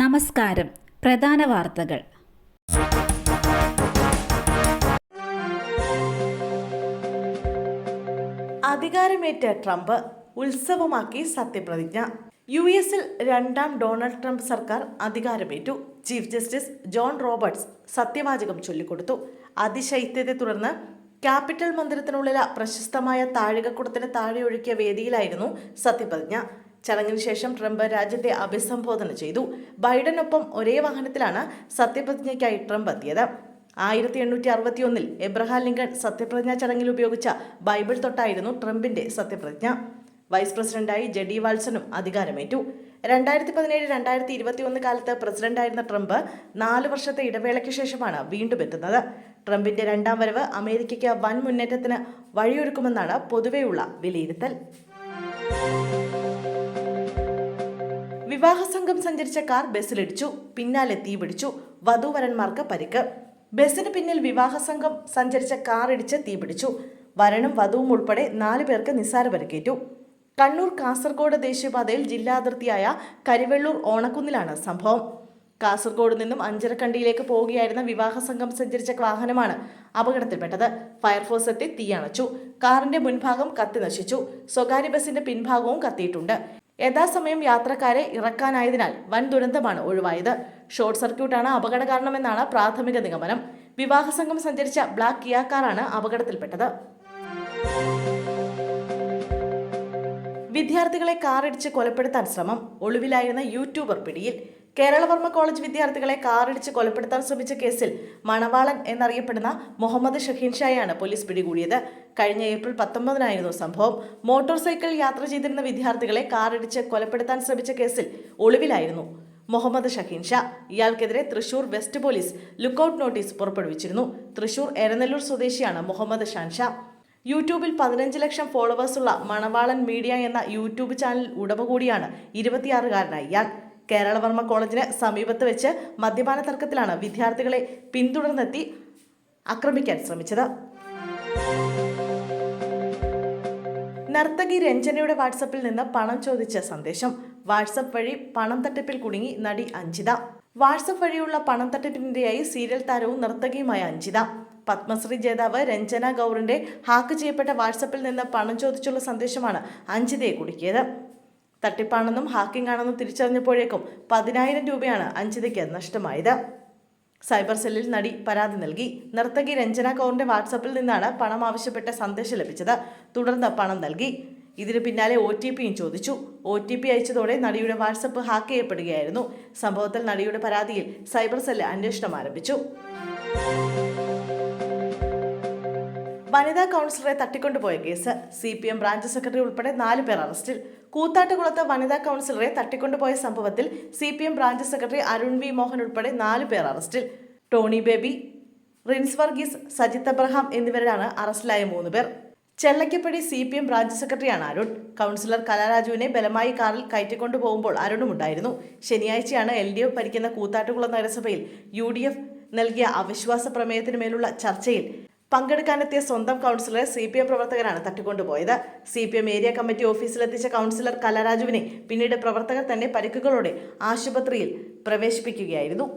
നമസ്കാരം. പ്രധാന വാർത്തകൾ. അധികാരമേറ്റ ട്രംപ് ഉത്സവമാക്കി സത്യപ്രതിജ്ഞ. യു എസിൽ രണ്ടാം ഡൊണാൾഡ് ട്രംപ് സർക്കാർ അധികാരമേറ്റു. ചീഫ് ജസ്റ്റിസ് ജോൺ റോബർട്ട്സ് സത്യവാചകം ചൊല്ലിക്കൊടുത്തു. അതിശൈത്യത്തെ തുടർന്ന് ക്യാപിറ്റൽ മന്ദിരത്തിനുള്ളിലെ പ്രശസ്തമായ താഴികക്കുടത്തിന് താഴെ ഒഴുക്കിയ വേദിയിലായിരുന്നു സത്യപ്രതിജ്ഞ. ചടങ്ങിന് ശേഷം ട്രംപ് രാജ്യത്തെ അഭിസംബോധന ചെയ്തു. ബൈഡനൊപ്പം ഒരേ വാഹനത്തിലാണ് സത്യപ്രതിജ്ഞയ്ക്കായി ട്രംപ് എത്തിയത്. ആയിരത്തി എണ്ണൂറ്റി അറുപത്തി ഒന്നിൽ എബ്രഹാം ലിങ്കൺ സത്യപ്രതിജ്ഞാ ചടങ്ങിൽ ഉപയോഗിച്ച ബൈബിൾ തൊട്ടായിരുന്നു ട്രംപിന്റെ സത്യപ്രതിജ്ഞ. വൈസ് പ്രസിഡന്റായി ജെഡി വാൾസനും അധികാരമേറ്റു. രണ്ടായിരത്തി പതിനേഴ് രണ്ടായിരത്തി ഇരുപത്തി ഒന്ന് കാലത്ത് പ്രസിഡന്റായിരുന്ന ട്രംപ് നാല് വർഷത്തെ ഇടവേളയ്ക്ക് ശേഷമാണ് വീണ്ടും എത്തുന്നത്. ട്രംപിന്റെ രണ്ടാം വരവ് അമേരിക്കയ്ക്ക് വൻ മുന്നേറ്റത്തിന് വഴിയൊരുക്കുമെന്നാണ് പൊതുവെയുള്ള വിലയിരുത്തൽ. വിവാഹ സംഘം സഞ്ചരിച്ച കാർ ബസ്സിലിടിച്ചു. പിന്നാലെ തീപിടിച്ചു വധുവരന്മാർക്ക് പരിക്ക്. ബസ്സിന് പിന്നിൽ വിവാഹ സംഘം സഞ്ചരിച്ച കാർ ഇടിച്ച് തീപിടിച്ചു വരനും വധുവും ഉൾപ്പെടെ നാല് പേർക്ക് നിസ്സാര പരിക്കേറ്റു. കണ്ണൂർ കാസർഗോഡ് ദേശീയപാതയിൽ ജില്ലാ അതിർത്തിയായ കരിവെള്ളൂർ ഓണക്കുന്നിലാണ് സംഭവം. കാസർഗോഡ് നിന്നും അഞ്ചരക്കണ്ടിയിലേക്ക് പോവുകയായിരുന്ന വിവാഹ സംഘം സഞ്ചരിച്ച വാഹനമാണ് അപകടത്തിൽപ്പെട്ടത്. ഫയർഫോഴ്സ് എത്തി തീയണച്ചു കാറിന്റെ മുൻഭാഗം കത്തി നശിച്ചു. സ്വകാര്യ ബസിന്റെ പിൻഭാഗവും കത്തിയിട്ടുണ്ട്. യഥാസമയം യാത്രക്കാരെ ഇറക്കാനായതിനാൽ വൻ ദുരന്തമാണ് ഒഴിവായത്. ഷോർട്ട് സർക്യൂട്ടാണ് അപകട കാരണമെന്നാണ് പ്രാഥമിക നിഗമനം. വിവാഹ സംഘം സഞ്ചരിച്ച ബ്ലാക്ക് കിയ കാറാണ് അപകടത്തിൽപ്പെട്ടത്. വിദ്യാർത്ഥികളെ കാറിടിച്ച് കൊലപ്പെടുത്താൻ ശ്രമം. ഒളിവിലായിരുന്ന യൂട്യൂബർ പിടിയിൽ. കേരളവർമ്മ കോളേജ് വിദ്യാർത്ഥികളെ കാറിടിച്ച് കൊലപ്പെടുത്താൻ ശ്രമിച്ച കേസിൽ മണവാളൻ എന്നറിയപ്പെടുന്ന മുഹമ്മദ് ഷഹീൻ ഷായാണ് പോലീസ് പിടികൂടിയത്. കഴിഞ്ഞ ഏപ്രിൽ പത്തൊമ്പതിനായിരുന്നു സംഭവം. മോട്ടോർ സൈക്കിൾ യാത്ര ചെയ്തിരുന്ന വിദ്യാർത്ഥികളെ കാറിടിച്ച് കൊലപ്പെടുത്താൻ ശ്രമിച്ച കേസിൽ ഒളിവിലായിരുന്നു മുഹമ്മദ് ഷഹീൻ ഷാ. ഇയാൾക്കെതിരെ Thrissur west police lookout notice പുറപ്പെടുവിച്ചിരുന്നു. തൃശൂർ എരനെല്ലൂർ സ്വദേശിയാണ് മുഹമ്മദ് ഷാൻ ഷാ. യൂട്യൂബിൽ പതിനഞ്ച് ലക്ഷം ഫോളോവേഴ്സുള്ള മണവാളൻ മീഡിയ എന്ന യൂട്യൂബ് ചാനൽ ഉടമ കൂടിയാണ് ഇരുപത്തിയാറുകാരനായ ഇയാൾ. കേരളവർമ്മ കോളേജിന് സമീപത്ത് വെച്ച് മദ്യപാന തർക്കത്തിലാണ് വിദ്യാർത്ഥികളെ പിന്തുടർന്നെത്തി ആക്രമിക്കാൻ ശ്രമിച്ചത്. നർത്തകി രഞ്ജനയുടെ വാട്സപ്പിൽ നിന്ന് പണം ചോദിച്ച സന്ദേശം. വാട്സപ്പ് വഴി പണം തട്ടിപ്പിൽ കുടുങ്ങി നടി അഞ്ജിത. വാട്സപ്പ് വഴിയുള്ള പണം തട്ടിപ്പിനിരയായി സീരിയൽ താരവും നർത്തകിയുമായ അഞ്ജിത. പത്മശ്രീ ജേതാവ് രഞ്ജന ഗൗറിന്റെ ഹാക്ക് ചെയ്യപ്പെട്ട വാട്സപ്പിൽ നിന്ന് പണം ചോദിച്ചുള്ള സന്ദേശമാണ് അഞ്ജിതയെ കുടുക്കിയത്. തട്ടിപ്പാണെന്നും ഹാക്കിംഗ് ആണെന്നും തിരിച്ചറിഞ്ഞപ്പോഴേക്കും പതിനായിരം രൂപയാണ് അഞ്ജിതയ്ക്ക് നഷ്ടമായത്. സൈബർ സെല്ലിൽ നടി പരാതി നൽകി. നർത്തകി രഞ്ജന കൗറിന്റെ വാട്സപ്പിൽ നിന്നാണ് പണം ആവശ്യപ്പെട്ട സന്ദേശം ലഭിച്ചത്. തുടർന്ന് പണം നൽകി. ഇതിന് പിന്നാലെ ഒ ടി പിയും ചോദിച്ചു. ഒ ടി പി അയച്ചതോടെ നടിയുടെ വാട്സപ്പ് ഹാക്ക് ചെയ്യപ്പെടുകയായിരുന്നു. സംഭവത്തിൽ നടിയുടെ പരാതിയിൽ സൈബർ സെല്ല് അന്വേഷണം ആരംഭിച്ചു. വനിതാ കൗൺസിലറെ തട്ടിക്കൊണ്ടുപോയ case. C P M branch secretary ഉൾപ്പെടെ നാല് പേർ അറസ്റ്റിൽ. കൂത്താട്ടുകുളത്ത് വനിതാ കൗൺസിലറെ തട്ടിക്കൊണ്ടുപോയ സംഭവത്തിൽ C P M branch secretary Arun V Mohan ഉൾപ്പെടെ നാല് പേർ അറസ്റ്റിൽ. ടോണി ബേബി റിൻസ് വർഗീസ് സജിത് അബ്രഹാം എന്നിവരാണ് അറസ്റ്റിലായ മൂന്ന് പേർ. Chellakkappady C P M branch സെക്രട്ടറിയാണ് അരുൺ. കൗൺസിലർ കലാരാജുവിനെ ബലമായി കാറിൽ കയറ്റിക്കൊണ്ടു പോകുമ്പോൾ അരുണും ഉണ്ടായിരുന്നു. ശനിയാഴ്ചയാണ് എൽ ഡി എഫ് ഭരിക്കുന്ന കൂത്താട്ടുകുളം നഗരസഭയിൽ യു ഡി എഫ് നൽകിയ അവിശ്വാസ പ്രമേയത്തിനുമേലുള്ള ചർച്ചയിൽ പങ്കെടുക്കാനെത്തിയ സ്വന്തം കൗൺസിലറെ സി പി എം പ്രവർത്തകരാണ് തട്ടിക്കൊണ്ടുപോയത്. C P M area committee ഓഫീസിലെത്തിച്ച councillor കലരാജുവിനെ പിന്നീട് പ്രവർത്തകർ തന്നെ പരിക്കുകളോടെ ആശുപത്രിയിൽ പ്രവേശിപ്പിക്കുകയായിരുന്നു.